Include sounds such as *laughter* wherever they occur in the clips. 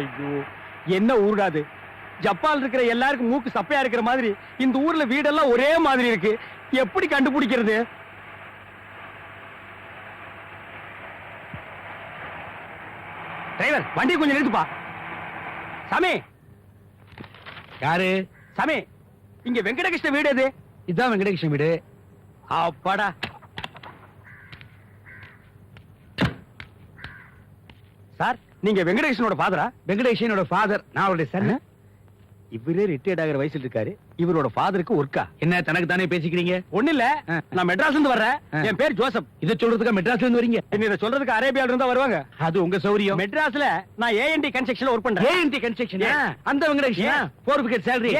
ஐயோ என்ன ஊருடாது ஜப்பான் இருக்கிற எல்லாருக்கும் மூக்கு சப்பையா இருக்கிற மாதிரி இந்த ஊர்ல வீடெல்லாம் ஒரே மாதிரி இருக்கு. எப்படி கண்டுபிடிக்கிறது? டிரைவர் வண்டி கொஞ்சம் நிறுத்துப்பா. சாமி. யாரு? சாமி இங்க வெங்கடகிருஷ்ண வீடு எது? இதான் வெங்கடகிருஷ்ணன் வீடு. அப்பாடா. சார் நீங்க வெங்கடகிருஷ்ணனோட ஃபாதரா வெங்கடேஷனோட ஃபாதர் நான் அவருடைய சன் இவரே ரிட்டையர்ட் ஆகிற வயசுல இருக்காரு. இவரோட ஃபாதருக்கு ஒர்க்கா? என்ன தனக்கு தானே பேசிக்கிறீங்க? ஒண்ணு இல்ல. நான் மெட்ராஸ்ல இருந்து வர்றேன். என் பேர் ஜோசப். இத சொல்றதுக்கு மெட்ராஸ்ல இருந்து வரீங்க? என்ன இதை சொல்றதுக்கு அரேபியால இருந்தா வருவாங்க? அது உங்க சௌரியம். மெட்ராஸ்ல நான் ஏஎன்டி கன்ஸ்ட்ரக்ஷன்ல ஒர்க் பண்றேன். ANT construction. அந்த Venkatesan? Yes. Four wicket salary.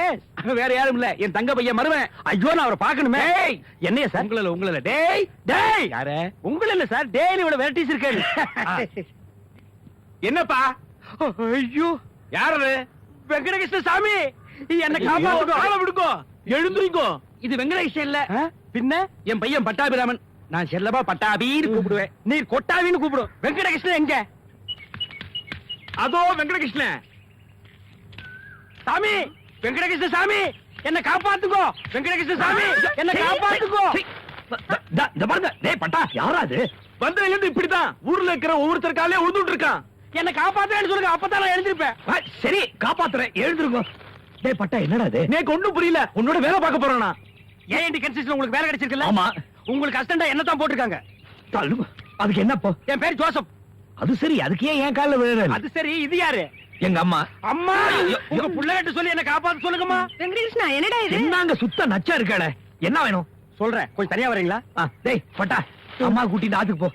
வேற யாரும் இல்ல. என் தங்க பையன் மருவன் ஐயோ நான் அவரை பார்க்கணுமே. டேய். என்னைய சார்? உங்கள உங்கள டேய் டேய். யார? உங்கள இல்ல சார். டெய்லி இவ்வளவு வெரைட்டிஸ் இருக்கு *laughs* என்னப்பா? ஐயோ. யாரு வெங்கடகிருஷ்ண சாமி என்ன காப்பாத்துக்கோ விடுங்கோ. எழுந்துருங்கோ. இது வெங்கடேஷன் இல்ல? பின்ன? என் பையன் பட்டாபிராமன். நான் செல்லப்பா பட்டாபின்னு கூப்பிடுவேன். நீர் கொட்டாவின்னு கூப்பிடும். வெங்கடகிருஷ்ணன் எங்க? அதோ வெங்கடகிருஷ்ணன். சாமி! வெங்கடகிருஷ்ண சாமி என்ன காப்பாத்துக்கோ வெங்கடகிருஷ்ண சாமி என்ன காப்பாத்துக்கோ இந்த பாருங்க. டேய் பட்டா யாராது வந்ததுல இருந்து இப்படிதான் ஊர்ல இருக்கிற ஒவ்வொருத்தர் காலே உழுந்துட்டு இருக்கான். என்ன காப்பாத்துறேன்னு சொல்லுங்க அப்பதான் நான் எழுந்திருப்பேன். சரி காப்பாத்துறேன். எழுந்துருங்க. டேய் பட்டா என்னடா இது? நேக்கு ஒண்ணும் புரியல. உன்னோட வேலை பார்க்க போறானா? ஏஎன்டி கன்ஸ்ட்ரக்ஷன் உங்களுக்கு வேலை கிடைச்சிருக்குல்ல? ஆமா. உங்களுக்கு அசிஸ்டண்டா என்ன தான் போட்டிருக்காங்க. தள்ளு. அதுக்கு என்னப்போ என் பேர் ஜோசப். அது சரி அதுக்கு ஏன் என் கால்ல விழுற அது சரி இது யாரு? எங்க அம்மா. அம்மா! உங்க புள்ளகிட்ட சொல்லி என்ன காப்பாத்து சொல்லுங்கம்மா. வெங்கடேஷ்ணா என்னடா இது? என்னங்க சுத்த நச்சா இருக்காளே? என்ன வேணும்? சொல்றேன். கொஞ்சம் தனியா வரீங்களா? டேய் பட்டா அம்மா கூட்டிட்டு ஆத்துக்கு போ.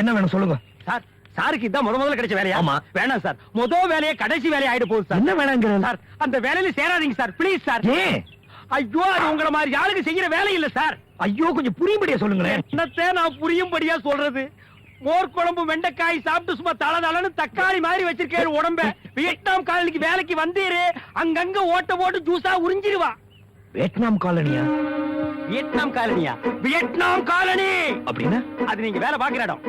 என்ன வேணும் சொல்லுங்க. சார் சாருக்கு இதான் முத முதல்ல கிடைச்ச வேலையா? ஆமா. வேணாம் சார். முத வேலையே கடைசி வேலையா ஆயிட போகுது சார். என்ன வேணாங்கிற சார் அந்த வேலையில சேராதீங்க சார். Please sir. ஏன்? ஐயோ அது உங்கள மாதிரி ஆளுக்கு செய்யற வேலை இல்ல சார். ஐயோ கொஞ்சம் புரியும்படியா சொல்லுங்களேன். என்னத்தை நான் புரியும்படியா சொல்றது? மோர் குழம்பு வெண்டைக்காய் சாப்பிட்டு சும்மா தல தலன்னு தக்காளி மாதிரி வச்சிருக்கேன் உடம்ப. வியட்நாம் காலனிக்கு வேலைக்கு வந்தீரு. அங்கங்க ஓட்ட போட்டு ஜூஸா உறிஞ்சிருவா வியட்நாம் காலனியா? வியட்நாம் காலனியா? Vietnam colony! அப்படின்னா? அது நீங்க வேலை பாக்குற இடம்.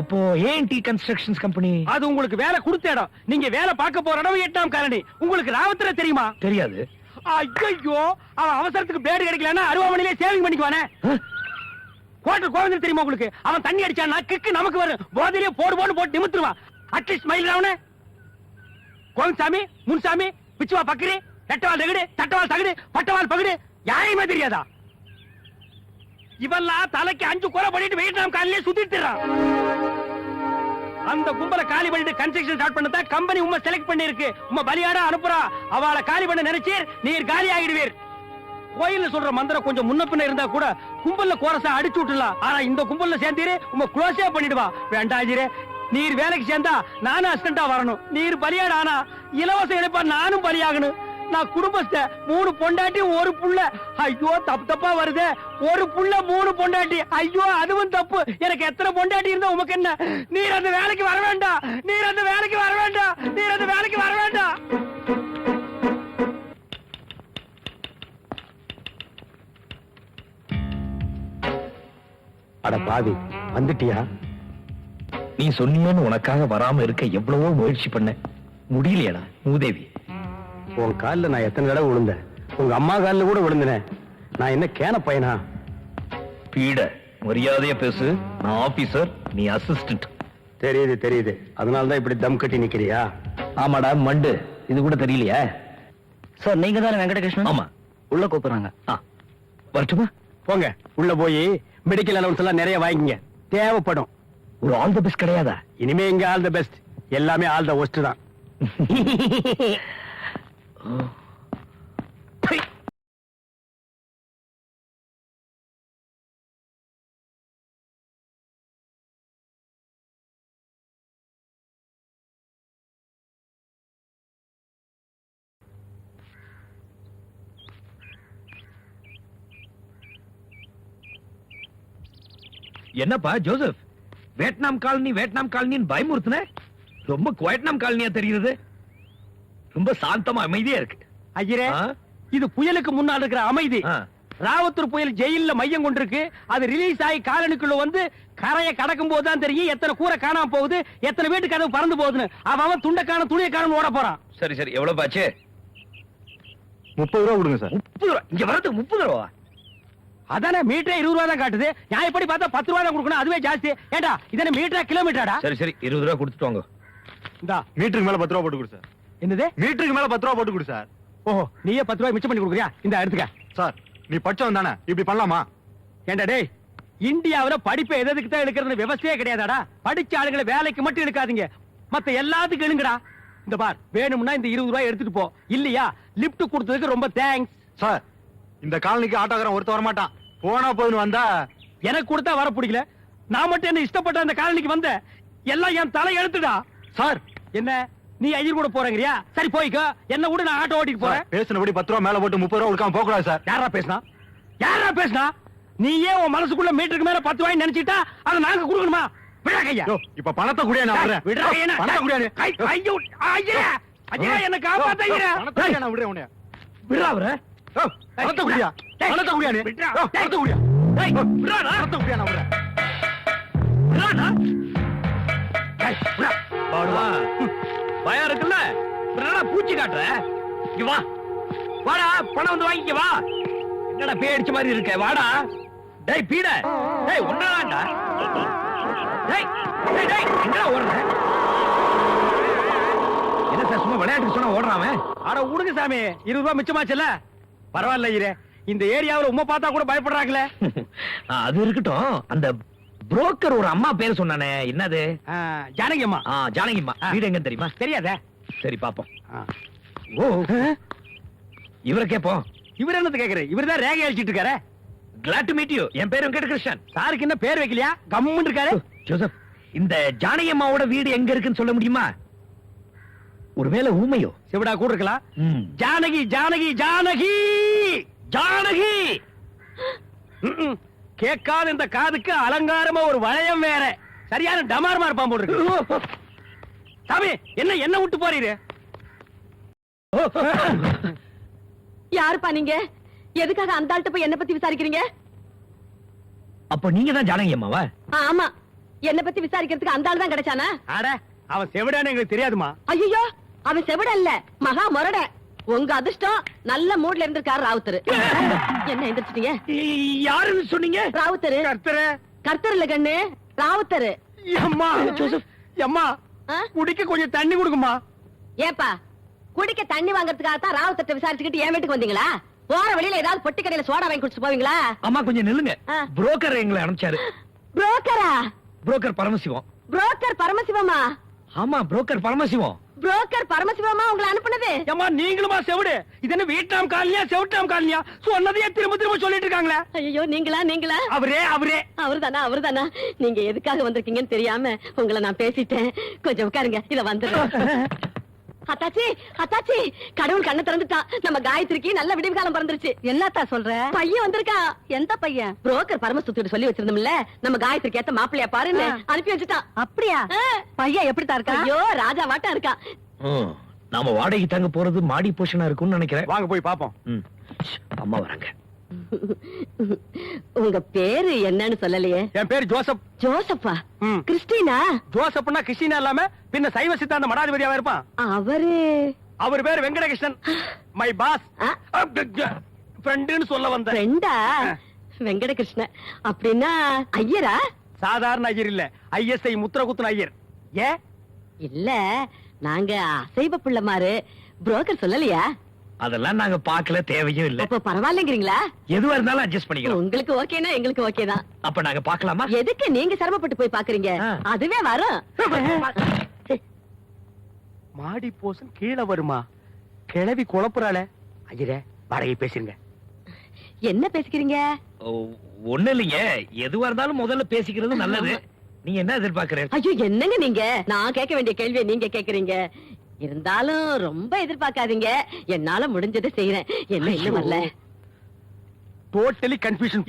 அப்போ ஏன் டி கன்ஸ்ட்ரக்ஷன்ஸ் கம்பெனி அது உங்களுக்கு வேலை கொடுத்த இடம். நீங்க வேலை பார்க்க போற இடம் வியட்நாம் காலனி. உங்களுக்கு ராவத்துல தெரியுமா? தெரியாது. ஐயோ அவன் அவசரத்துக்கு பிளேடு கிடைக்கலன்னா அருவாமனையிலே சேவிங் பண்ணிக்குவானே? கோட்டர் கோவிந்தர் தெரியுமா உங்களுக்கு? அவன் தண்ணி அடிச்சான்னா கிக்கு நமக்கு வரும். போதிலே போடு போடு போட்டு நிமித்துருவான் அட்லீஸ்ட் மயில் ராவனே கோவிந்தசாமி முன்சாமி பிச்சுவா பக்கிரி ரெட்டவால் தகடு தட்டவால் தகடு பட்டவால் பகடு யாரையுமே தெரியாதா? இவெல்லாம் தலைக்கு அஞ்சு குறை பண்ணிட்டு வியட்நாம் காலையிலே சுத்திட்டுறான். அந்த கும்பல காலி பண்ணிட்டு கன்ஸ்ட்ரக்ஷன் ஸ்டார்ட் பண்ணதா கம்பெனி உம்ம செலக்ட் பண்ணிருக்கு உம்ம பலியாடா அனுப்புறா. அவளை காலி பண்ண நினைச்சீர் நீர் காலி ஆகிடுவீர். கோயில்ல சொல்ற மந்திரம் கொஞ்சம் முன்ன பின்ன இருந்தா கூட கும்பல்ல கோரசா அடிச்சு விட்டுலாம் ஆனா இந்த கும்பல்ல சேர்ந்தீரு உங்க க்ளோஸே பண்ணிடுவா. வேண்டாஜிரே நீர் வேலைக்கு சேர்ந்தா நானும் அசிஸ்டண்டா வரணும். நீர் பலியாடானா இலவசம் இலவச இணைப்பா நானும் பலியாகணும். நான் குடும்பஸ்த மூணு பொண்டாட்டி ஒரு புள்ள. ஐயோ தப்பு தப்பா வருதே. ஒரு புள்ள மூணு பொண்டாட்டி. ஐயோ அதுவும் தப்பு. எனக்கு எத்தனை பொண்டாட்டி இருந்தா உமக்கு என்ன? நீர் அந்த வேலைக்கு வர வேண்டாம். நீர் அந்த வேலைக்கு வர வேண்டாம். நீர் அந்த வேலைக்கு வர வேண்டாம். அட பாவி வந்துட்டியா? நீ சொன்னியன்னு உனக்காக வராம இருக்க எவ்வளவோ முயற்சி பண்ண. முடியலையடா மூதேவி. உன் காலில் நான் எத்தனை தடவை விழுந்தேன்? உங்க அம்மா காலில் கூட விழுந்தனே. நான் என்ன கேன பையனா? பீட. மரியாதையா பேசு. நான் ஆபீசர் நீ அசிஸ்டன்ட் தெரியுது தெரியுது. அதனால தான் இப்படி தம் கட்டி நிக்கிறியா? ஆமாடா மண்டு. இது கூட தெரியலையா? சார் நீங்க தானே வெங்கடகிருஷ்ணன்? ஆமா. உள்ள கூப்பிடுறாங்க. ஆ. வரட்டுமா? போங்க. உள்ள போய் மெடிக்கல் அலவன்ஸ் எல்லாம் நிறைய வாங்கிங்க. தேவைப்படும். ஒரு ஆல் தி பெஸ்ட் கிடையாதா? இனிமே இங்க ஆல் த பெஸ்ட் எல்லாமே ஆல் த ஒஸ்ட் தான். *laughs* என்னப்பா ஜோசப்? வியட்நாம் காலனி வியட்நாம் காலனின்னு பயமுறுத்துன? ரொம்ப குவைட்நாம் காலனியா தெரியுது ரொம்ப சாந்தமா அமைதியா இருக்கு. ஐயரே? இது புயலுக்கு முன்னால் இருக்கிற அமைதி. ராவத்தூர் புயல் ஜெயில்ல மையம் கொண்டிருக்கு. அது ரிலீஸ் ஆகி காலனிக்குள்ள வந்து கரையை கடக்கும் போது தான் தெரியும். எத்தனை கூரை காணாம போகுது எத்தனை வீட்டு கதவு பறந்து போகுதுன்னு. அவன் அவன் துண்டை காணும் துணியை காணும் ஓட போறான். சரி சரி. எவ்வளவு பாச்சு? முப்பது ரூபா கொடுங்க சார். முப்பது ரூபா? இங்க வரதுக்கு முப்பது ரூபா அதானே மீட்டரே இருபது ரூபா தான் காட்டுது. நான் எப்படி பார்த்தா பத்து ரூபா தான் கொடுக்கணும். அதுவே ஜாஸ்தி. ஏண்டா இதனை மீட்டரா கிலோமீட்டராடா சரி சரி. இருபது ரூபா கொடுத்துட்டு வாங்க. இந்தா. மீட்டருக்கு மேல பத்து ரூபா போட்டு கொடு சார். என்னது? மீட்டருக்கு மேல பத்து ரூபா போட்டு கொடு சார். ஓஹோ நீயே பத்து ரூபாய் மிச்சம் பண்ணி கொடுக்குறியா? இந்த எடுத்துக்க. சார் நீ படிச்சவன் தானே? இப்படி பண்ணலாமா? ஏண்டா டேய் இந்தியாவுல படிப்பை எதுக்கு தான் எடுக்கிறது விவசாயே கிடையாதாடா? படிச்ச ஆளுங்களை வேலைக்கு மட்டும் எடுக்காதீங்க. மத்த எல்லாத்துக்கும் எழுங்கடா இந்த பார் வேணும்னா இந்த இருபது ரூபாய் எடுத்துட்டு போ. இல்லையா? லிப்ட் கொடுத்ததுக்கு ரொம்ப தேங்க்ஸ். சார் இந்த காலனிக்கு ஆட்டோக்காரன் ஒருத்த வரமாட்டான். போனா போயின்னு வந்தா? எனக்கு கொடுத்தா வர பிடிக்கல. நான் மட்டும் என்ன இஷ்டப்பட்ட அந்த காலனிக்கு வந்த எல்லாம் என் தலை எழுத்துடா சார். என்ன? நீ ஐயர் கூட போறேங்கறியா? சரி போய்க்கோ. என்ன கூட நான் ஆட்டோ ஓட்டிட்டு போறேன். பேசினபடி பத்து ரூபா மேல போட்டு முப்பது ரூபா கொடுக்காம போக கூடாது சார். யாரா பேசினா? யாரா பேசினா? நீ ஏன் உன் மனசுக்குள்ள மீட்டருக்கு மேல பத்து ரூபாய் நினைச்சிட்டா அதை நாங்க கொடுக்கணுமா? விடா கையா. இப்ப பணத்தை குடியா நான் விடுறேன். விடுறா கையா பணத்தை குடியா ஐயோ, ஐயா, ஐயா, என்னை காப்பாத்து, ஐயா. பணத்தை நான் விடுறேன் உன்னைய. விடுறா அவரை. யோ, பணத்தை குடியா. டேய், பணத்தை குடியா நீ. விடுறா. யோ, பணத்தை குடியா. டேய், விடுறாடா. பணத்தை குடியா நான் விடுறேன். விடுறாடா. டேய், விடுறா. பாடுவா பயம் இருக்குல்ல? விடுறாடா, பூச்சி காட்டுற? இங்க வா. வாடா பணம் வந்து வாங்கிக்க வா. என்னடா பேடிச்ச மாதிரி இருக்க? வாடா. டேய் பீட. டேய் ஒன்னடாடா டேய் டேய் டேய் என்னடா ஓடுற? என்ன சார் சும்மா விளையாட்டுக்கு சொன்னா ஓடுறாமே அட உடுங்க சாமி. இருபது ரூபாய் மிச்சமாச்சுல்ல? பரவாயில்ல ஐயரே இந்த ஏரியாவுல உம்மை பார்த்தா கூட பயப்படுறாங்களே. *laughs* அது இருக்கட்டும். அந்த புரோக்கர் ஒரு அம்மா பேர் சொன்னானே. என்னது? ஆ, ஜானகி அம்மா ஆ ஜானகிம்மா ஆ. வீடு எங்கன்னு தெரியுமா? தெரியாதே. சரி பாப்போம். ஆ. ஓ இவரை கேப்போம். இவர் என்னது கேக்குற? இவர் தான் ரேகை அழிச்சிட்டு இருக்காரு. கிளாட் டு மீட் யூ என் பேர் வெங்கட கிருஷ்ணன். சாருக்கு என்ன பேர் வைக்கலையா? கம்முன்னு இருக்காரு. ஜோசப் இந்த ஜானகி அம்மாவோட வீடு எங்க இருக்குன்னு சொல்ல முடியுமா? ஒருவேளை ஊமையோ? சிவடா கூட இருக்கலாம். ம். ஜானகி ஜானகி ஜானகி! ஜானகி. கேட்காத இந்த காதுக்கு அலங்காரமா ஒரு வளையம் வேற. சரியான டமாரமா இருப்பான் போல இருக்கு சாமி என்ன என்ன விட்டு போறீரு? யாருப்பா நீங்க? எதுக்காக அந்த ஆள்கிட்ட போய் என்ன பத்தி விசாரிக்கிறீங்க? அப்ப நீங்க தான் ஜானகி அம்மாவா? ஆ, ஆமா. என்ன பத்தி விசாரிக்கிறதுக்கு அந்த ஆள் தான் கிடைச்சானா? அட அவன் செவிடான்னு எங்களுக்கு தெரியாதுமா? ஐயோ அவன் செவிட இல்ல. மகா மொரட. உங்க அதிர்ஷ்டம் நல்ல மூட்ல இருந்திருக்காரு ராவுத்தரு. என்ன எந்திரிச்சிட்டீங்க? யாருன்னு சொன்னீங்க? ராவுத்தரு. கர்த்தர. கர்த்தர் இல்ல கண்ணு ராவுத்தரு. அம்மா ஜோசப் அம்மா? குடிக்க கொஞ்சம் தண்ணி கொடுக்குமா ஏப்பா குடிக்க தண்ணி வாங்குறதுக்காக தான் ராவுத்தர்ட்ட விசாரிச்சுக்கிட்டு என் வீட்டுக்கு வந்தீங்களா? போற வழியில ஏதாவது பொட்டி கடையில சோடா வாங்கி குடிச்சு போவீங்களா? அம்மா கொஞ்சம் நில்லுங்க. புரோக்கர் எங்களை அனுப்பிச்சாரு. புரோக்கரா? புரோக்கர் பரமசிவம். புரோக்கர் பரமசிவமா? ஆமா புரோக்கர் பரமசிவம். புரோக்கர் பரமசிவமா உங்களை அனுப்புனது. ஏம்மா நீங்களுமா செவிடு? இது என்ன வீட்டாம் காலனியா செவிட்டாம் காலனியா? சொன்னதையே திரும்ப திரும்ப சொல்லிட்டு இருக்காங்களே. ஐயோ நீங்களா நீங்களா? அவரே அவரே. அவர்தானா அவர்தானா? நீங்க எதுக்காக வந்திருக்கீங்கன்னு தெரியாம உங்களை நான் பேசிட்டேன். கொஞ்சம் உட்காருங்க இத வந்துடுறேன். *laughs* அத்தாச்சி அத்தாச்சி கடவுள் கண்ணை திறந்துட்டான். நம்ம காயத்ரிக்கு நல்ல விடிவு காலம் பிறந்துருச்சு. என்னத்தா சொல்ற? பையன் வந்திருக்கான் எந்த பையன்? புரோக்கர் பரமசுத்திட்டு சொல்லி வச்சிருந்தோம்ல. நம்ம காயத்ரிக்கு ஏத்த மாப்பிள்ளையா பாருன்னு அனுப்பி வச்சுட்டான். அப்படியா? பையன் எப்படித்தான் இருக்கா ஐயோ ராஜா வாட்டா இருக்கான் ம். நாம வாடகை தங்க போறது மாடி போஷனா இருக்கும்னு நினைக்கிறேன். வாங்க போய் பாப்போம். அம்மா வராங்க. உங்க பேரு என்னன்னு சொல்லலையே. என் பேர் ஜோசப். ஜோசப்பா. கிறிஸ்டினா? ஜோசப்னா கிறிஸ்டினா இல்லாம பின்ன சைவ சித்தாந்த மடாதிபதியாவா இருப்பான். அவரு? அவர் பேர் வெங்கடகிருஷ்ணன். My boss? ஃப்ரெண்டுன்னு சொல்ல வந்தேன். ஃப்ரெண்டா வெங்கடகிருஷ்ண. அப்படின்னா ஐயரா? சாதாரண ஐயர் இல்ல. ஐஎஸ்ஐ முத்திரகுத்துன ஐயர். ஏ இல்ல நாங்க அசைவ பிள்ளைமாரு. புரோக்கர் சொல்லலையா? அதெல்லாம் நாங்க பார்க்கல தேவையும் இல்ல. அப்ப பரவாயில்லைங்கிறீங்களா? எதுவா இருந்தாலும் அட்ஜஸ்ட் பண்ணிக்கலாம். உங்களுக்கு ஓகேனா எங்களுக்கு ஓகே தான் அப்ப நாங்க பார்க்கலாமா? எதுக்கு நீங்க சிரமப்பட்டு போய் பாக்குறீங்க. அதுவே வரும். மாடி போசன் கீழே வருமா? கிளவி குழப்புறாளே. ஐயரே வாடகை பேசுங்க என்ன பேசிக்கிறீங்க? ஒண்ணு இல்லைங்க. எதுவா இருந்தாலும் முதல்ல பேசிக்கிறது நல்லது. நீங்க என்ன எதிர்பார்க்கறீங்க? ஐயோ என்னங்க நீங்க? நான் கேட்க வேண்டிய கேள்வியை நீங்க கேக்குறீங்க இருந்தாலும் ரொம்ப எதிர்பார்க்காதீங்க. என்னால முடிஞ்சதை செய்யறேன் என்ன இன்னும் வரல? டோட்டலி கன்ஃபியூஷன்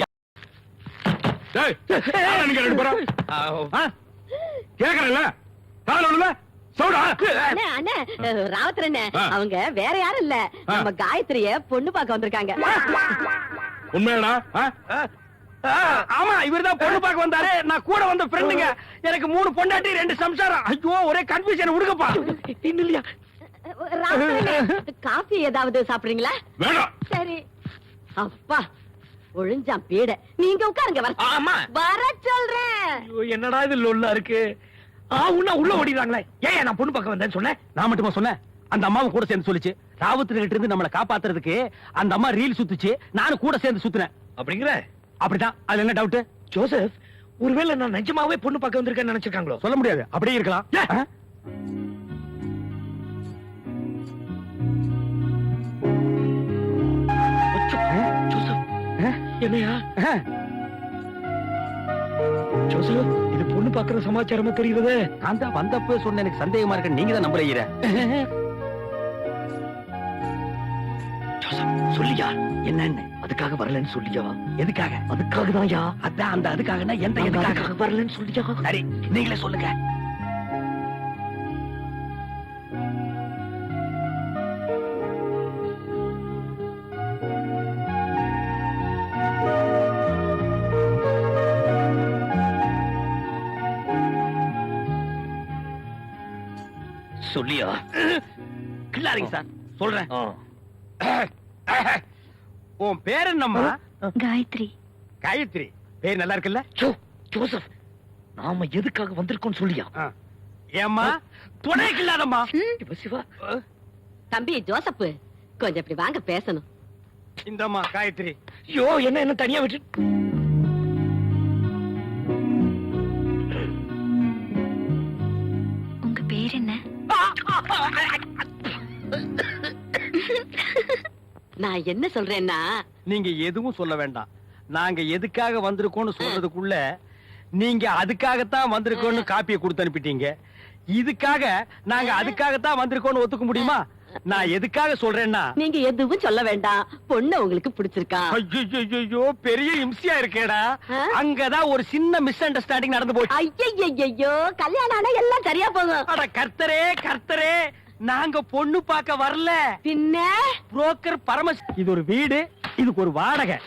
ஆ. அவங்க வேற யாரும் இல்ல. நம்ம காயத்ரிய பொண்ணு பார்க்க வந்திருக்காங்க. உண்மையாடா? ஆமா இவர்தான் பொண்ணு பார்க்க வந்தாரு. நான் கூட வந்த ஃப்ரெண்டுங்க எனக்கு மூணு பொண்டாட்டி ரெண்டு சம்சாரம். ஐயோ ஒரே கன்ஃபியூஷன் இன்னும் இல்லையா காஃபி ஏதாவது சாப்பிடுறீங்களா? வேண்டாம் சரி. அப்பா ஒழிஞ்சான் பீட. நீங்க உட்காருங்க வர ஆமா. வர சொல்றேன். ஐயோ, என்னடா இது லொல்லா இருக்கு? ஆ உன்ன உள்ள ஓடிடுறாங்களே. ஏன் நான் பொண்ணு பார்க்க வந்தேன்னு சொன்னேன். நான் மட்டுமா சொன்னேன்? அந்த அம்மாவும் கூட சேர்ந்து சொல்லுச்சு. ராவுத்தர் கிட்ட இருந்து நம்மளை காப்பாத்துறதுக்கு அந்த அம்மா ரீல் சுத்துச்சு. நானும் கூட சேர்ந்து சுத்துனேன். அப்படிங்கிற? அப்படிதான். அதுல என்ன டவுட் ஜோசப் ஒருவேளை நான் நிஜமாவே பொண்ணு பார்க்க வந்திருக்கேன்னு நினைச்சிருக்காங்களோ? சொல்ல முடியாது. அப்படியே இருக்கலாம்? என்னையா? ஆ? ஜோசப் இது பொண்ணு பார்க்கற சமாச்சாரமா தெரியுது? நான் தான் வந்தப்ப சொன்ன எனக்கு சந்தேகமா இருக்கு. நீங்க தான் நம்புறீங்க *laughs* ஜோசப் சொல்லியா? என்னன்னு? அதுக்காக வரலன்னு சொல்லியா? எதுக்காக? அதுக்காக தான் யா அதான் அந்த அதுக்காகனா எந்த எதுக்காக? வரலன்னு சொல்லியா? சரி நீங்களே சொல்லுங்க. சொல்லியா? கில்லாரிங்க சார் சொல்றேன். *laughs* உன் பேர் என்னம்மா? காயத்ரி. காயத்ரி. பேர் நல்லா இருக்குல்ல? ஜோ ஜோசப் நாம எதுக்காக வந்திருக்கோம் சொல்லியா. ஏம்மா? துணை கில்லாதம்மா இப்ப சிவா தம்பி ஜோசப் கொஞ்சம் இப்படி வாங்க பேசணும். இந்தம்மா காயத்ரி. ஐயோ என்ன என்ன தனியா விட்டு. உங்க பேர் என்ன? நான் என்ன சொல்றேன்னா நீங்க எதுவும் சொல்ல வேண்டாம். நாங்க எதுக்காக வந்திருக்கோம்னு சொல்றதுக்குள்ள நீங்க அதுக்காகத்தான் வந்திருக்கோம்னு காப்பியை கொடுத்து அனுப்பிட்டீங்க. இதுக்காக நாங்க அதுக்காகத்தான் வந்திருக்கோம்னு ஒத்துக்க முடியுமா? நான் எதுக்காக சொல்றேன்னா நீங்க எதுவும் சொல்ல வேண்டாம். பொண்ணு உங்களுக்கு பிடிச்சிருக்கா. ஐயோ பெரிய இம்சியா இருக்கேடா? அங்கதான் ஒரு சின்ன மிஸ் அண்டர்ஸ்டாண்டிங் நடந்து போச்சு. ஐயையையோ கல்யாணம் ஆனா எல்லாம் சரியா போகும். அட கர்த்தரே கர்த்தரே. நாங்க பொண்ணு பார்க்க வரல. பின்ன? புரோக்கர் பரமஸ் இது ஒரு வீடு இதுக்கு ஒரு வாடகை.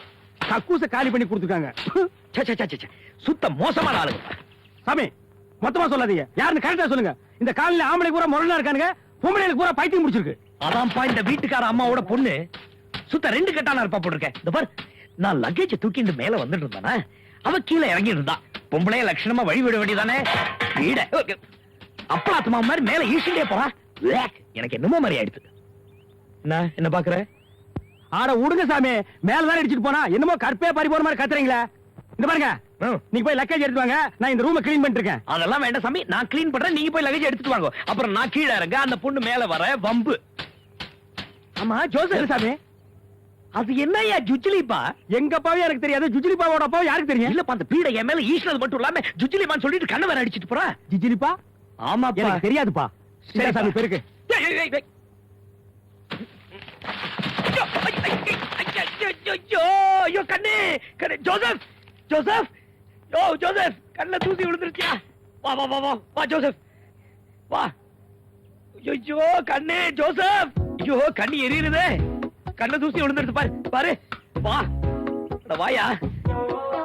கக்கூச காலி பண்ணி கொடுத்துருக்காங்க. சே, சே, சே, சே, சே. சுத்த மோசமான ஆளுங்க. சாமி மொத்தமா சொல்லாதீங்க. யாருன்னு கரெக்டா சொல்லுங்க. இந்த காலையில ஆம்பளை பூரா முரளா இருக்கானுங்க பொம்பளைகளுக்கு பூரா பைத்தியம் முடிச்சிருக்கு அதான்ப்பா இந்த வீட்டுக்கார அம்மாவோட பொண்ணு. சுத்த ரெண்டு கட்டான இருப்பா போட்டிருக்கேன். இந்த பார் நான் லக்கேஜ் தூக்கிட்டு மேல வந்துட்டு இருந்தானே அவ கீழே இறங்கி இருந்தா பொம்பளைய லட்சணமா வழி விட வேண்டியதானே? வீட. அப்பளாத்துமா மாதிரி மேல ஈசிண்டே போறா. வேக். எனக்கு என்னமோ மாதிரி ஆயிடுது என்ன என்ன பாக்குற? ஆட விடுங்க சாமி மேலதான் அடிச்சிட்டு போனா என்னமோ கற்பே பறி போற மாதிரி கத்துறீங்களா. இந்த பாருங்க. நீங்க போய் லக்கேஜ் எடுத்து வாங்க நான் இந்த ரூமை க்ளீன் பண்ணிட்டு இருக்கேன் அதெல்லாம் வேண்டாம் சாமி நான் க்ளீன் பண்றேன் நீங்க போய் லக்கேஜ் எடுத்துட்டு வாங்க. அப்புறம் நான் கீழே இறங்க அந்த பொண்ணு மேல வர வம்பு. ஆமா ஜோசப் சாமி? அது என்னய்யா ஜுஜ்லிப்பா? எங்க அப்பாவே எனக்கு தெரியாது ஜுஜிலிப்பாவோட அப்பாவும் யாருக்கு தெரியும்? இல்லப்பா அந்த பீடை என் மேல ஈஸ்னது மட்டும் இல்லாம ஜுஜ்லிமான்னு சொல்லிட்டு கண்ணை வேற அடிச்சிட்டு போறா. ஜிஜிலிப்பா? ஆமாப்பா. எனக்கு தெரியாதுப்பா. சரி. சாமி பெருக்கு கண்ணு, கண்ணு, ஜோசப் ஜோசப். யோ ஜோசப் கண்ணுல தூசி விழுந்துருச்சியா வா வா வா வா வா ஜோசப். வா. ஐயோ கண்ணு ஜோசப். ஐயோ கண்ணு எரியுறதே கண்ணுல தூசி விழுந்துருச்சு பாரு பாரு. வா. வாயா.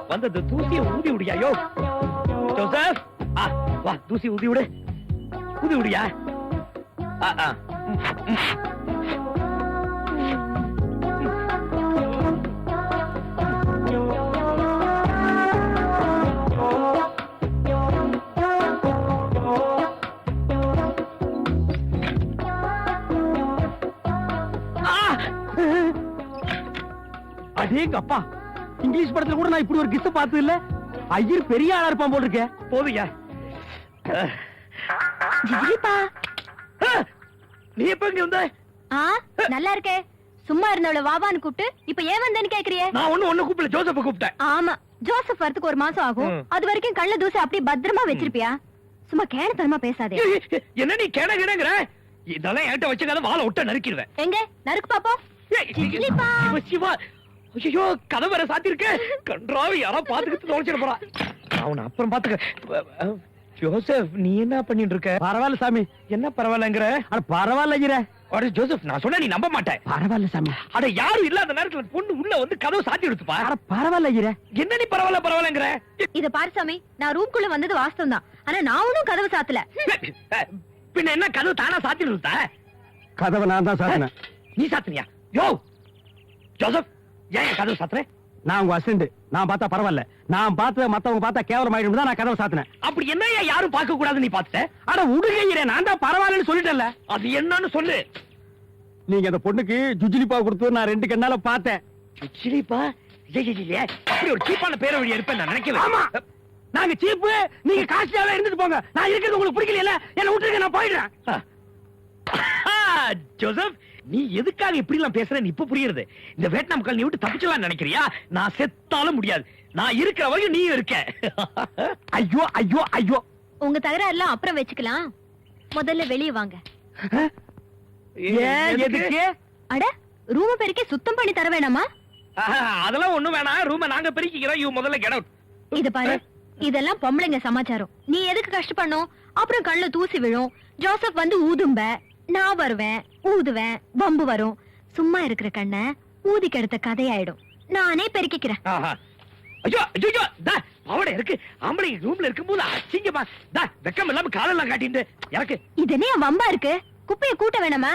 வந்து அந்த தூசியை ஊதி விடியா யோ ஜோசப். வா தூசி ஊதி விடு. ஊதி விடியா. அடேங்க அப்பா இங்கிலீஷ் படத்துல கூட நான் இப்படி ஒரு கிஸ் பார்த்தது இல்ல ஐயர் பெரிய ஆளா இருப்பான் போல் இருக்கே. போதுயா நீ எப்ப இங்க வந்த? ஆ நல்லா இருக்கே. சும்மா இருந்தவள வாவான்னு கூப்பிட்டு இப்ப ஏன் வந்தேன்னு கேக்குறியே? நான் ஒண்ணு ஒண்ணு கூப்பிடல ஜோசப்ப கூப்பிட்டேன். ஆமா ஜோசப் வரதுக்கு ஒரு மாசம் ஆகும். அது வரைக்கும் கள்ள தூசி அப்படியே பத்திரமா வச்சிருப்பியா? சும்மா கேனத்தனமா பேசாதே. என்ன நீ கேன கேனங்கிற? இதெல்லாம் என்கிட்ட வச்சுக்காத வாழை விட்ட நறுக்கிடுவேன். எங்க? நறுக்கு பாப்போம். சிவா, ஐயோ கதை வேற சாத்திருக்க கன்றாவி யாரோ பாத்துக்கிட்டு தொலைச்சிட போறா. உன்னை அப்புறம் பாத்துக்க ஜோசப் நீ என்ன பண்ணிட்டு இருக்க பரவாயில்ல சாமி. என்ன பரவாயில்லங்கிற? அட பரவாயில்ல ஐயரே அட ஜோசப் நான் சொன்னா நீ நம்ப மாட்டேன் பரவாயில்ல சாமி. அட யாரும் இல்லாத நேரத்துல பொண்ணு உள்ள வந்து கதவு சாத்தி எடுத்துப்பா அட பரவாயில்ல ஐயரே என்ன நீ பரவாயில்ல பரவாயில்லங்கிற? இத பாரு சாமி நான் ரூம்குள்ள வந்தது வாஸ்தவம் தான் ஆனா நான் ஒன்னும் கதவு சாத்தல. பின்ன என்ன கதவு தானா சாத்தி எடுத்தா கதவை நான் தான் சாத்தினேன். நீ சாத்துனியா? யோ! ஜோசப் ஏன் கதவு சாத்துற? நான் உங்க அசிஸ்டன்ட் நான் பார்த்தா பரவாயில்ல. நான் பார்த்தத மத்தவங்க பார்த்தா கேவலம் ஆயிடும் தான் நான் கதவை சாத்தினேன். அப்படி என்ன யாரும் பார்க்க கூடாது நீ பாத்துட்ட அட உடுகையிறே நான் தான் பரவாயில்லன்னு சொல்லிட்டேன்ல. அது என்னன்னு சொல்லு. நீங்க அந்த பொண்ணுக்கு ஜுஜிலி பாவு கொடுத்து நான் ரெண்டு கண்ணால பார்த்தேன். சிரிப்பா அப்படி ஒரு சீப்பான பேர வழி இருப்பேன் நான் நினைக்கவே ஆமா. நாங்க சீப்பு நீங்க காஸ்ட்லியாவே இருந்துட்டு போங்க. நான் இருக்கிறது உங்களுக்கு பிடிக்கல என்ன விட்டுருங்க நான் போயிடுறேன். ஜோசப் நீ எதுக்காக இப்படி எல்லாம் பேசுறேன்னு இப்ப புரியுறது? இந்த வியட்நாம் கால் நீ விட்டு தப்பிச்சலாம் நினைக்கிறியா? நான் செத்தாலும் முடியாது. நான் இருக்கிற வரையும் நீ இருக்க. *laughs* ஐயோ ஐயோ ஐயோ. உங்க தகராறுலாம் அப்புறம் வச்சுக்கலாம். முதல்ல வெளிய வாங்க. ஏன் எதுக்கு? அட ரூம பெருக்கி சுத்தம் பண்ணி தர வேணாமா? அதெல்லாம் ஒண்ணும் வேணாம். ரூம நாங்க பெருக்கிக்கிறோம். இவ முதல்ல கெட் அவுட் இத பாரு இதெல்லாம் பொம்பளைங்க சமாச்சாரம். நீ எதுக்கு கஷ்டப்படணும்? அப்புறம் கண்ணுல தூசி விழும். ஜோசப் வந்து ஊதும்ப. நான் வருவேன் ஊதுவேன் பம்பு வரும். சும்மா இருக்கிற கண்ண ஊதி கெடுத்த கதையாயிடும். நானே பெருக்கிக்கிறேன். ஆஹா. ஐயோ ஐயோ ஐயோ, தா அவட இருக்கு. ஆம்பளை ரூம்ல இருக்கும்போது அசிங்கமா. தா வெக்கம் இல்லாம காலெல்லாம் காட்டிட்டு எனக்கு. இது என்ன வம்பா இருக்கு? குப்பைய கூட்ட வேணாமா?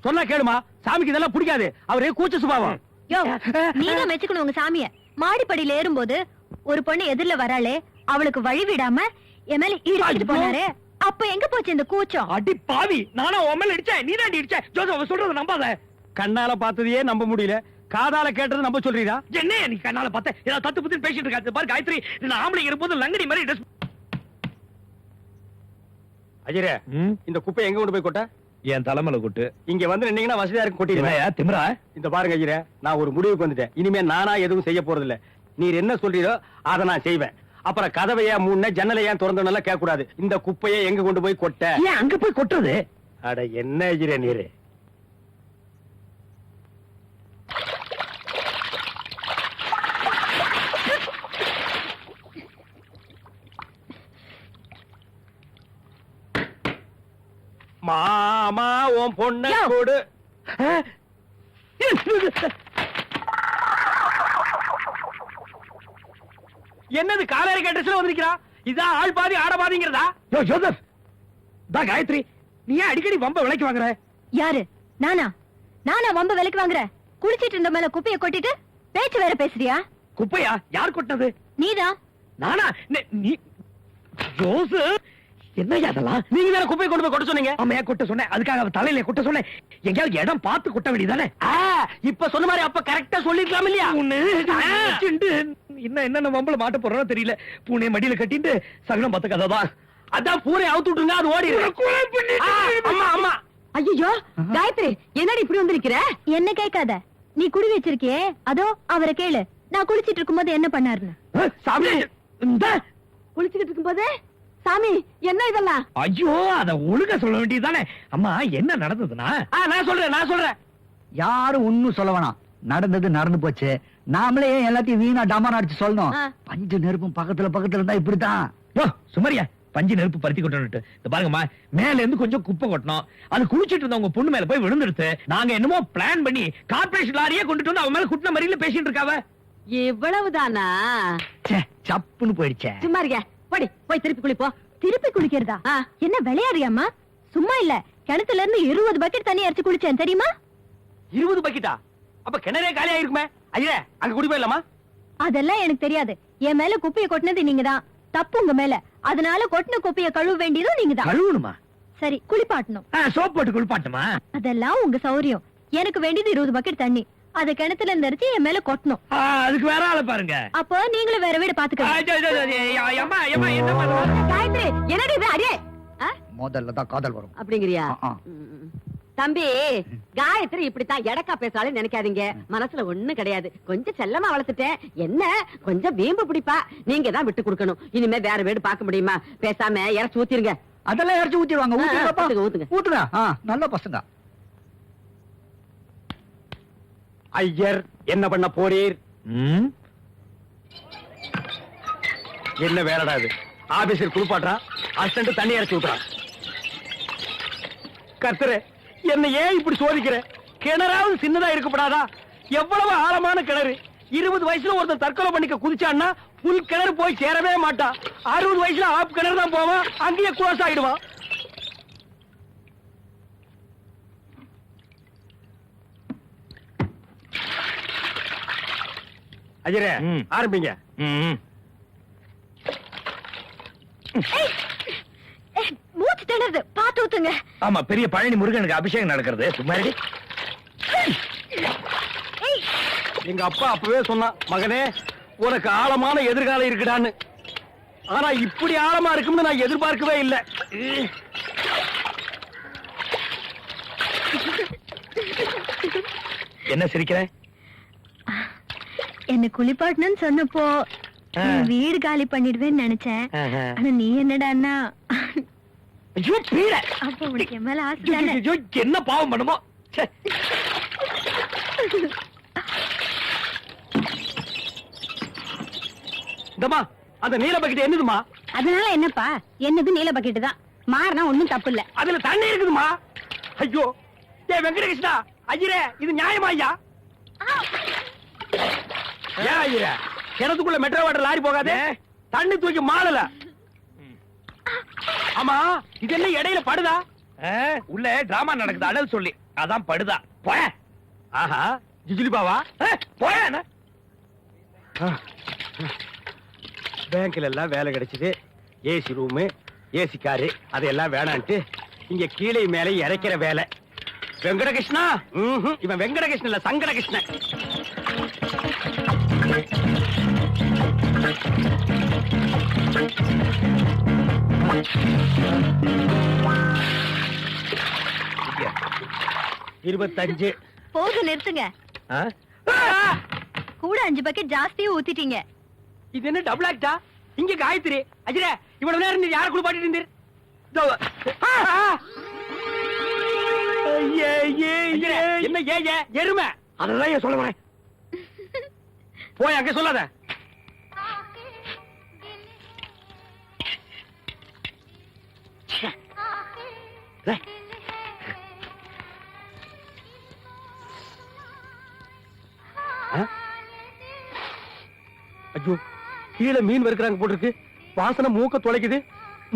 சொன்னா கேளுமா. சாமிக்கு இதெல்லாம் பிடிக்காது. அவரே கூச்ச சுபாவம். யோ நீதான் மெச்சுக்கணும் உங்க சாமிய. மாடிப்படியில ஏறும்போது ஒரு பொண்ணு எதிர்ல வராளே அவளுக்கு வழி விடாம என் மேல ஐயோ. போனாரே. அப்ப எங்க போச்சு இந்த கூச்சம்? அடி பாவி நானும் உன் மேல அடிச்சேன் நீ தான் அடிச்ச ஜோசப் அவன் சொல்றத நம்பாத. கண்ணால பார்த்ததையே நம்ப முடியல. காதால கேட்டது நம்ப சொல்றீரா? என்ன நீ கண்ணால பார்த்த? ஏதாவது தத்து புத்து பேசிட்டு இருக்காது பாரு காயத்ரி இந்த ஆம்பளை இருக்கும்போது லங்கடி மாதிரி ட்ரெஸ் அஜிரே இந்த குப்பை எங்க கொண்டு போய் கொட்ட? என் தலைமையில கொட்டு. இங்க வந்து நின்னீங்கன்னா வசதியா இருக்கு கொட்டிடுவேன். திமிரா? இந்த பாருங்க ஐயரே நான் ஒரு முடிவுக்கு வந்துட்டேன். இனிமே நானா எதுவும் செய்ய போறது இல்ல நீர் என்ன சொல்றீரோ அதை நான் செய்வேன். அப்புறம் கதவையா மூணு ஜன்னலையா திறந்தோன்னெல்லாம் கேட்க கூடாது இந்த குப்பையை எங்க கொண்டு போய் கொட்ட? ஏன் அங்க போய் கொட்டுறது? அட என்ன ஐயரே நீரு? மாமா உன் பொண்ண. கொடு. என்னது காலேரி கட்டஸ்ல வந்திருக்கிறா? இதான் ஆள் பாதி ஆட பாதிங்கிறதா? யோ ஜோசப்! தா காயத்ரி நீ ஏன் அடிக்கடி வம்ப விலைக்கு வாங்குற? யாரு? நானா? நானா வம்ப விலைக்கு வாங்குற? குளிச்சிட்டு இருந்த மேல குப்பைய கொட்டிட்டு பேச்சு வேற பேசுறியா? குப்பையா? யார் கொட்டினது? நீதான் நானா? நெ- நீ ஜோசப்! என்னய்யா அதெல்லாம் நீங்க தானே குப்பையை கொண்டு போய் கொட்ட சொன்னீங்க. ஆமையா கொட்ட சொன்னேன். அதுக்காக அவ தலையில கொட்ட சொன்னேன். எங்கேயாவது இடம் பார்த்து கொட்ட வேண்டியதானே ஆ, இப்ப சொன்ன மாதிரி அப்ப கரெக்டா சொல்லிருக்கலாம் இல்லையா ஒண்ணு இன்னும் என்னென்ன வம்பல மாட்ட போறோம் தெரியல. பூனை மடியில கட்டிட்டு சகனம் பார்த்த கதை தான். அதான் பூரை அவுத்து விட்டுருங்க அது ஓடி ஆ, அம்மா அம்மா. ஐயோ காயத்ரி என்னடி இப்படி வந்திருக்கிற? என்ன கேட்காத. நீ குடி வச்சிருக்கியே? அதோ அவரை கேளு. நான் குளிச்சிட்டு இருக்கும்போது என்ன பண்ணாருன்னு. சாமி. இந்த. குளிச்சுக்கிட்டு இருக்கும்போது? சாமி என்ன இதெல்லாம்? ஐயோ அத ஒழுங்கா சொல்ல வேண்டியதுதானே. அம்மா என்ன நடந்ததுன்னா? நான் சொல்றேன் நான் சொல்றேன். யாரும் ஒண்ணும் சொல்ல வேணாம். நடந்தது நடந்து போச்சு. நாமளே ஏன் எல்லாத்தையும் வீணா டமாரா அடிச்சு சொல்லணும். பஞ்சு நெருப்பும் பக்கத்துல பக்கத்துல இருந்தா இப்படித்தான். யோ சுமரியா பஞ்சு நெருப்பு பருத்தி கொட்டணும் இந்த பாருங்கம்மா மேல இருந்து கொஞ்சம் குப்பை கொட்டணும். அது குளிச்சிட்டு இருந்த உங்க பொண்ணு மேல போய் விழுந்துடுத்து நாங்க என்னமோ பிளான் பண்ணி கார்பரேஷன் லாரியே கொண்டுட்டு வந்து அவன் மேல குட்டின மறியல பேசிட்டு இருக்காவ. இவ்வளவுதானா? ச்சே, சப்புன்னு போயிடுச்சே. சும்மா இருக்க போடி போய் திருப்பி குளிப்போ திருப்பி குளிக்கிறதா. என்ன விளையாடுறியாம்மா? சும்மா இல்ல கிணத்துல இருந்து இருபது பக்கெட் தண்ணி அரைச்சு குளிச்சேன் தெரியுமா? இருபது பக்கெட்டா அப்ப கிணறே காலி ஆயிருக்குமே. ஐயா அங்க குடி போயிடலாமா? அதெல்லாம் எனக்கு தெரியாது. என் மேல குப்பைய கொட்டினது நீங்கதான். தப்பு உங்க மேல. அதனால கொட்டின குப்பைய கழுவ வேண்டியதும் நீங்கதான். கழுவணுமா? சரி குளிப்பாட்டணும். சோப் போட்டு குளிப்பாட்டுமா அதெல்லாம் உங்க சௌரியம். எனக்கு வேண்டியது இருபது பக்கெட் தண்ணி. அத கிணத்துல இருந்து என் மேல கொட்டணும். ஆ, அதுக்கு வேற ஆள பாருங்க. அப்போ நீங்களும் வேற வீடு பாத்துக்கலாம்? காயத்ரி என்னடி இது? அடியே. ஆ? முதல்ல தான் காதல் வரும். அப்படிங்கிறியா. தம்பி காயத்ரி இப்படித்தான் எடக்கா பேசாலும் நினைக்காதீங்க. மனசுல ஒண்ணும் கிடையாது. கொஞ்சம் செல்லமா வளர்த்துட்டேன். என்ன? கொஞ்சம் வீம்பு பிடிப்பா. நீங்க தான் விட்டு கொடுக்கணும். இனிமே வேற வீடு பார்க்க முடியுமா? பேசாம இறச்சி ஊத்திருங்க. அதெல்லாம் இறச்சி ஊத்திடுவாங்க. ஊத்துங்க, நல்ல பசங்க. ஐயர் என்ன பண்ண போறீர்? ம், என்ன வேலைடா இது? ஆபீஸில் குளிப்பாட்டா அசிஸ்டன்ட் தண்ணி இறச்சி ஊத்துறான் கர்த்தரே என்ன ஏன் இப்படி சோதிக்கிற? கிணறாவது சின்னதா இருக்கப்படாதா? எவ்வளவு ஆழமான கிணறு? இருபது வயசுல ஒருத்தன் தற்கொலை பண்ணிக்க குதிச்சான்னா புல் கிணறு போய் சேரவே மாட்டான் அறுபது வயசுல ஆப் கிணறு தான் போவான். அங்கேயே க்ளோஸ் ஆயிடுவான். அஜரே ம். ஆரம்பிங்க. திணறுது பாத்து ஊத்துங்க. ஆமா பெரிய பழனி முருகனுக்கு அபிஷேகம் நடக்கிறது. சும்மா எங்க அப்பா அப்பவே சொன்னான் மகனே உனக்கு ஆழமான எதிர்காலம் இருக்குடான்னு. ஆனா இப்படி ஆழமா இருக்கும்னு நான் எதிர்பார்க்கவே இல்லை. என்ன சிரிக்கிற? என்ன குளிப்பாட்டணும்னு சொன்னப்போ நீ வீடு காலி பண்ணிடுவேன்னு நினைச்சேன். ஆனா நீ என்னடான்னா ஐயோ பீட அப்போ உனக்கு என் மேல ஆசை தானே? ஐயோ, என்ன பாவம் பண்ணுமோ? ச்சே. இந்தம்மா அந்த நீல பக்கெட் என்னதுமா அதனால என்னப்பா? என்னது நீல பக்கெட்டு தான். மாறினா ஒண்ணும் தப்பு இல்ல அதுல தண்ணி இருக்குதுமா ஐயோ ஏ வெங்கடகிருஷ்ணா ஐயரே இது நியாயமா ஐயா? ஏன் ஐயரே? கிணத்துக்குள்ள மெட்ரோ வாட்டர் லாரி போகாதே? தண்ணி தூக்கி மாடல ஆமா இது என்ன இடையில படுதா? ஆ, உள்ள டிராமா நடக்குது அடல் சொல்லி. அதான் படுதா. போய. ஆஹா ஜுஜுலிபாவா போய. பேங்க்ல எல்லாம் வேலை கிடைச்சது. ஏசி ரூமு ஏசி காரு அதெல்லாம் வேணான்ட்டு இங்க கீழே மேலே இறைக்கிற வேலை. வெங்கடகிருஷ்ணா. இவன் வெங்கடகிருஷ்ணன் இல்ல சங்கடகிருஷ்ணன். இருபத்தஞ்சு. போதும் நிறுத்துங்க. கூட அஞ்சு பக்கெட் ஜாஸ்தியா ஊத்திட்டீங்க. இது என்ன டபுள் ஆக்டா இங்க காயத்ரி. அஜிரே இவ்வளவு நேரம் நீ யார குளிப்பாட்டிட்டு இருந்தீர். என்ன ஏ ஏ? எருமை. அதெல்லாம் ஏன் சொல்ல வரேன்? *laughs* போய் அங்க சொல்லாத. ஐயோ கீழே மீன் வறுக்கிறாங்க போட்டிருக்கு. வாசனை மூக்க தொலைக்குது.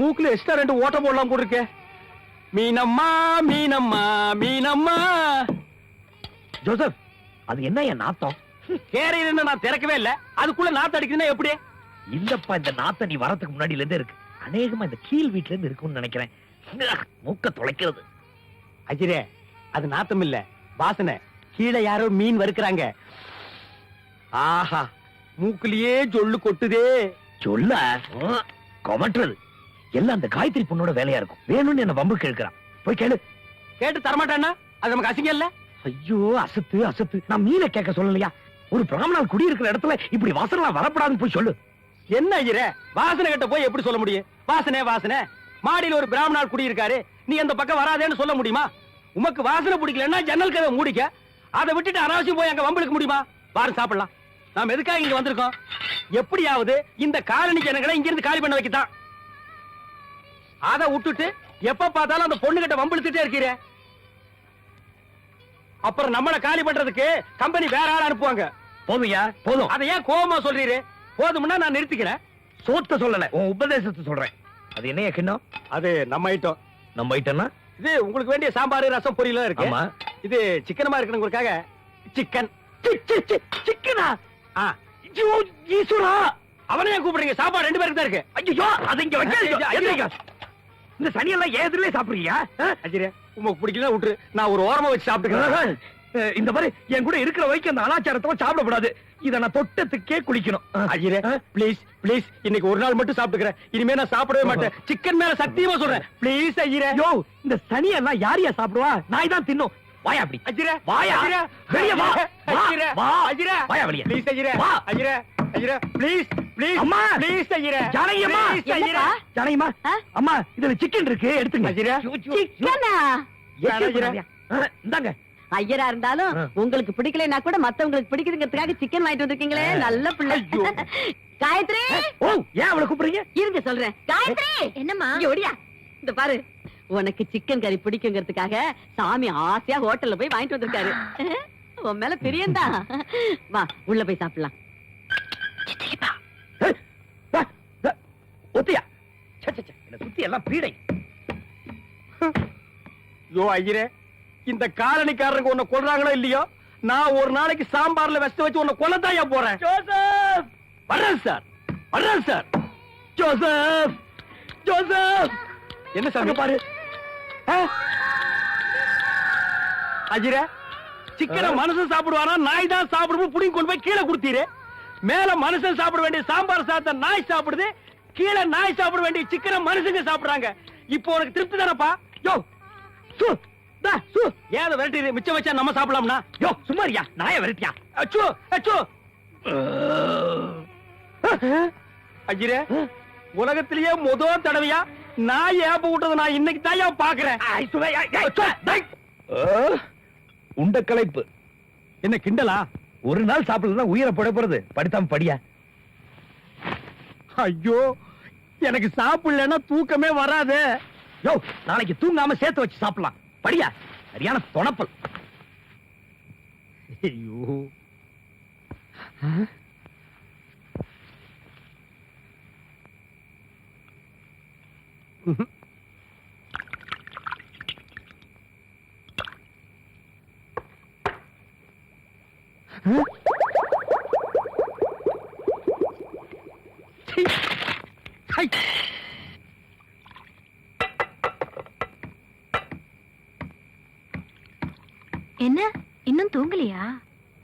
மூக்குல எக்ஸ்ட்ரா ரெண்டு ஓட்ட போடலாம் போட்டிருக்கே. மீனம்மா மீனம்மா மீனம்மா. ஜோசப் அது என்ன என் நாத்தம்? கேரையில நான் திறக்கவே இல்ல. அதுக்குள்ள நாத்து அடிக்குதுன்னா எப்படி? இல்லப்பா இந்த நாத்த நீ வரதுக்கு முன்னாடில இருந்து இருக்கு. அநேகமா இந்த கீழ் வீட்ல இருந்து இருக்கும்னு நினைக்கிறேன். மூக்க தொலைக்கிறது? அஜிரே அது நாத்தம் இல்ல வாசனை. கீழே யாரோ மீன் வறுக்கிறாங்க. ஆஹா மூக்குலயே ஜொல்லு கொட்டுதே. சொல்ல கொமட்டுறது. எல்லாம் அந்த காயத்ரி பொண்ணோட வேலையா இருக்கும். வேணும்னு என்ன வம்புக்கு இழுக்கிறான் போய் கேளு. கேட்டு தரமாட்டானா அது நமக்கு அசிங்கம் இல்ல? ஐயோ அசத்து அசத்து. நான் மீனை கேட்க சொல்லலையா? ஒரு பிராமணால் குடியிருக்கிற இடத்துல இப்படி வாசலாம் வரப்படாதுன்னு போய் சொல்லு. என்ன ஐயரே வாசனை கிட்ட போய் எப்படி சொல்ல முடியும்? வாசனை வாசனை. மாடியில ஒரு பிராமணால் குடியிருக்காரு. நீ அந்த பக்கம் வராதேன்னு சொல்ல முடியுமா? உமக்கு வாசனை பிடிக்கலன்னா ஜன்னல் கதை மூடிக்க. அதை விட்டுட்டு அனாவசியம் போய் அங்க வம்பிழுக்க முடியுமா? வாரம் சாப்பிடலாம். நாம எதுக்காக இங்க வந்திருக்கோம்? எப்படியாவது இந்த காலனி ஜனங்களை இங்க இருந்து காலி பண்ண வைக்கத்தான். அதை விட்டுட்டு எப்ப பார்த்தாலும் அந்த பொண்ணு கிட்ட வம்பிழுத்துட்டே இருக்கிறே அப்புறம் நம்மள காலி பண்றதுக்கு கம்பெனி வேற ஆள் அனுப்புவாங்க. போதும்யா போதும். அதை ஏன் கோவமா சொல்றீரு? போதும்னா நான் நிறுத்திக்கிறேன். சோத்த சொல்லல உன் உபதேசத்தை சொல்றேன். அது என்னைய கிண்ணம்? அது நம்ம ஐட்டம் நம்ம ஐட்டம்னா இது உங்களுக்கு வேண்டிய சாம்பார் ரசம் பொரியல் இருக்கு. ஆமா. இது சிக்கனமா இருக்கணுங்கிறதுக்காக சிக்கன்? சிக்கனா ஈஸ்வரா அவனையே கூப்பிடுறீங்க? சாப்பாடு ரெண்டு பேருக்கு தான் இருக்கு. ஐயோ அது இங்க எந்திரிங்க. இந்த சனியெல்லாம் ஏன் எதிரிலே சாப்பிடுறீங்க? ஆ? அஜிரே உங்களுக்கு பிடிக்கல விட்டுரு நான் ஒரு ஓரமா வச்சு சாப்பிட்டுக்கிறேன். இந்த மாதிரி என் கூட இருக்கிற வரைக்கும் அந்த அனாச்சாரத்தை சாப்பிடக்கூடாது இத நான் தொட்டத்துக்கே குளிக்கணும். அஜிரே ப்ளீஸ் ப்ளீஸ் இன்னைக்கு ஒரு நாள் மட்டும் சாப்பிட்டுக்கிறேன். இனிமே நான் சாப்பிடவே மாட்டேன். சிக்கன் மேல சத்தியமா சொல்றேன். ப்ளீஸ் அஜிரே ஐயோ இந்த சனியெல்லாம் யார் யார் சாப்பிடுவா? நாய் தான் தின்னும். வாயா அப்படி. அஜிரே வாயா. அஜிரே வெளிய வா. அஜிரே வா. அஜிரே வாயா வெளிய. ப்ளீஸ் அஜிரே வா. அஜிரே அஜிரே ப்ளீஸ் ப்ளீஸ் அம்மா. ப்ளீஸ் அஜிரே ஜானகி அம்மா. அஜிரே இதுல சிக்கன் இருக்கு. எடுத்துங்க. அஜிரே. சிக்கனா இந்தாங்க. ஐயரா இருந்தாலும் உங்களுக்கு பிடிக்கலைன்னா கூட மத்தவங்களுக்கு பிடிக்குதுங்கிறதுக்காக சிக்கன் வாங்கிட்டு வந்திருக்கீங்களே? நல்ல பிள்ளை. ஐயோ. காயத்ரி! ஓ ஏன் அவளை கூப்பிடுறீங்க? இருங்க சொல்றேன். காயத்ரி! என்னம்மா? இங்க ஓடியா. இந்த பாரு. உனக்கு சிக்கன் கறி பிடிக்குங்கிறதுக்காக சாமி ஆசையா ஹோட்டல்ல போய் வாங்கிட்டு வந்திருக்காரு. உன் மேல பிரியந்தா வா உள்ள போய் சாப்பிடலாம். ஒத்தியா சுத்தி எல்லாம் பீடை. யோ ஐயரே. இந்த காலனிக்காரங்க உன்னை கொல்றாங்களோ இல்லையோ? நான் ஒரு நாளைக்கு சாம்பார்ல வெஸ்ட் வச்சு உன்னை கொல்லத்தாயா போறேன்? ஜோசப்! வர்றேன் சார். வர்றேன் சார். ஜோசப்! ஜோசப்! என்ன சாமி? பாரு. அஜிரே சிக்கனை மனுஷன் சாப்பிடுவானா? நாய் தான் சாப்பிடுவோம் புடிங்கி கொண்டு போய் கீழே கொடுத்தீரு. மேல மனுஷன் சாப்பிட வேண்டிய சாம்பார் சாதத்தை நாய் சாப்பிடுது. கீழே நாய் சாப்பிட வேண்டிய சிக்கனை மனுஷங்க சாப்பிடுறாங்க. இப்போ உனக்கு திருப்தி தானப்பா? யோ சு. தா சு. ஏன் விரட்டி மிச்சம் வச்சா நம்ம சாப்பிடலாம்னா? யோ சும்மா இருயா நாய விரட்டியா? அச்சோ அச்சோ அஜிரே உலகத்திலேயே முதல் தடவையா நாய் ஏப்ப விட்டதை நான் இன்னைக்கு தான் பாக்குறேன். உண்ட களைப்பு. என்ன கிண்டலா? ஒரு நாள் சாப்பிடலாம் உயிரை போட போறது. படித்தாம படியா? ஐயோ எனக்கு சாப்பிடலன்னா தூக்கமே வராது. யோ நாளைக்கு தூங்காம சேர்த்து வச்சு சாப்பிடலாம். படியா? சரியான தொணப்பல். ஐயோ. ஹை என்ன? இன்னும் தூங்கலையா?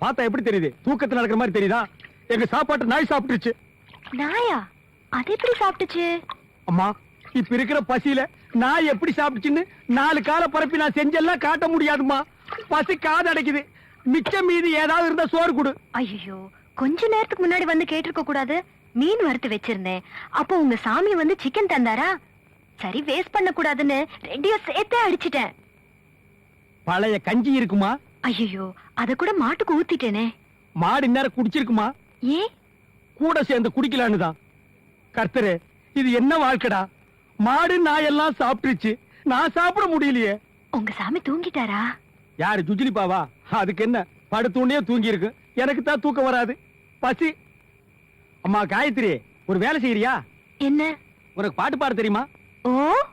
பார்த்தா எப்படி தெரியுது? தூக்கத்துல நடக்கிற மாதிரி தெரியுதா? எங்க சாப்பாட்டு நாய் சாப்பிட்டுருச்சு. நாயா? அது எப்படி சாப்பிட்டுச்சு? அம்மா இப்ப இருக்கிற பசியில நாய் எப்படி சாப்பிட்டுச்சுன்னு நாலு கால பரப்பி நான் செஞ்செல்லாம் காட்ட முடியாதும்மா. பசி காது அடைக்குது. மிச்சம் மீதி ஏதாவது இருந்தா சோறு கொடு. ஐயோ கொஞ்ச நேரத்துக்கு முன்னாடி வந்து கேட்டிருக்க கூடாது. மீன் வறுத்து வச்சிருந்தேன். அப்போ உங்க சாமி வந்து சிக்கன் தந்தாரா? சரி வேஸ்ட் பண்ண கூடாதுன்னு ரெண்டையும் சேர்த்தே அடிச்சிட்டேன். பழைய கஞ்சி இருக்குமா? ஐயோ அத கூட மாட்டுக்கு ஊத்திட்டேனே. மாடு இந்நேரம் குடிச்சிருக்குமா? ஏன் கூட சேர்ந்து குடிக்கலான்னு தான். கர்த்தரே இது என்ன வாழ்க்கடா? மாடு நாய் எல்லாம் சாப்பிட்டுருச்சு. நான் சாப்பிட முடியலையே. உங்க சாமி தூங்கிட்டாரா? யாரு ஜுஜிலிப்பாவா அதுக்கு என்ன? படுத்தோண்டே தூங்கி இருக்கு எனக்கு தான் தூக்கம் வராது. பசி. அம்மா காயத்ரி ஒரு வேலை செய்யறியா? என்ன? உனக்கு பாட்டு பாட தெரியுமா? ஓ?